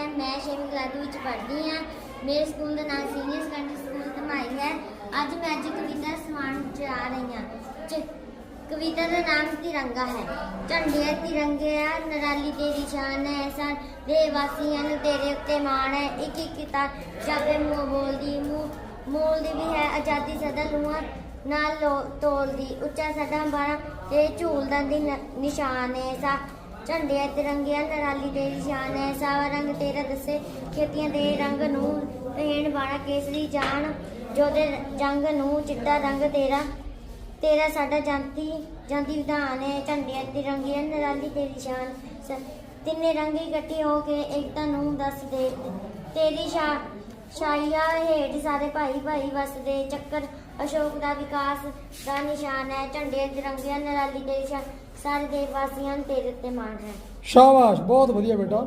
ਹੈ, ਮੈਂ ਛੇਵੀਂ ਕਲਾਸ ਵਿੱਚ ਪੜ੍ਹਦੀ ਹਾਂ। ਮੇਰੇ ਸਕੂਲ ਦਾ ਨਾਮ ਸੀਨੀਅਰ ਸੈਕੰਡਰੀ ਸਕੂਲ ਧਮਾਈ ਹੈ। ਅੱਜ ਮੈਂ ਅੱਜ ਕਵਿਤਾ ਸਮਾਨ ਜਾ ਰਹੀ ਹਾਂ। ਕਵਿਤਾ ਦਾ ਨਾਮ ਤਿਰੰਗਾ ਹੈ। ਝੰਡੇ ਤਿਰੰਗੇ ਆ, ਨਰਾਲੀ ਤੇਰੀ ਸ਼ਾਨ ਹੈ ਸਨ ਦੇ ਵਾਸੀਆਂ ਨੂੰ ਤੇਰੇ ਉੱਤੇ ਮਾਣ ਹੈ। ਇੱਕ ਇੱਕ ਕਿਤਾ ਜਾਬੇ ਮੂੰਹ ਬੋਲਦੀ, ਮੂੰਹ ਮੋਲਦੀ ਵੀ ਹੈ, ਆਜ਼ਾਦੀ ਸਦਾ ਲੂਆਂ ਨਾਲ ਲੋ- ਤੋਲਦੀ ਉੱਚਾ ਸਦਾ ਬਾਰਾ ਤੇ ਝੂਲਦਾ ਦੀ ਨਿਸ਼ਾਨ ਹੈ, ਸਾ ਝੰਡੇ ਤਿਰੰਗੇ ਨਰਾਲੀ ਤੇਰੀ ਸ਼ਾਨ ਹੈ। ਸਾਵਾ ਰੰਗ ਤੇਰਾ ਦੱਸੇ ਖੇਤੀਆਂ ਦੇ ਰੰਗ ਨੂੰ ਰਹਿਣ ਬਾਣਾ ਕੇਸਰੀ ਜਾਣ ਜੋਦੇ ਜੰਗ ਨੂੰ ਚਿੱਟਾ ਰੰਗ ਤੇਰਾ ਤੇਰਾ ਸਾਡਾ ਜਾਂਤੀ ਜਾਂਦੀ ਵਿਧਾਨ ਹੈ। ਝੰਡੇ ਤਿਰੰਗੇ ਆ, ਨਰਾਲੀ ਤੇਰੀ ਸ਼ਾਨ ਤਿੰਨੇ ਰੰਗ ਇਕੱਠੇ ਹੋ ਕੇ ਏਕਤਾ ਨੂੰ ਦੱਸ ਦੇ ਤੇਰੀ ਸ਼ਾ ਸ਼ਾਈਆ ਹੇਠ ਸਾਰੇ ਭਾਈ ਭਾਈ ਵਸਦੇ। ਚੱਕਰ ਅਸ਼ੋਕ ਦਾ ਵਿਕਾਸ ਦਾ ਨਿਸ਼ਾਨ ਹੈ। ਝੰਡੇ ਤਿਰੰਗੇ ਆ, ਨਰਾਲੀ ਤੇਰੀ ਸਾਰੇ ਦੇਸ਼ ਵਾਸੀਆਂ ਨੂੰ ਤੇਰੇ ਤੇ ਮਾਣ ਹੈ। ਸ਼ਾਬਾਸ਼ ਬਹੁਤ ਵਧੀਆ ਬੇਟਾ।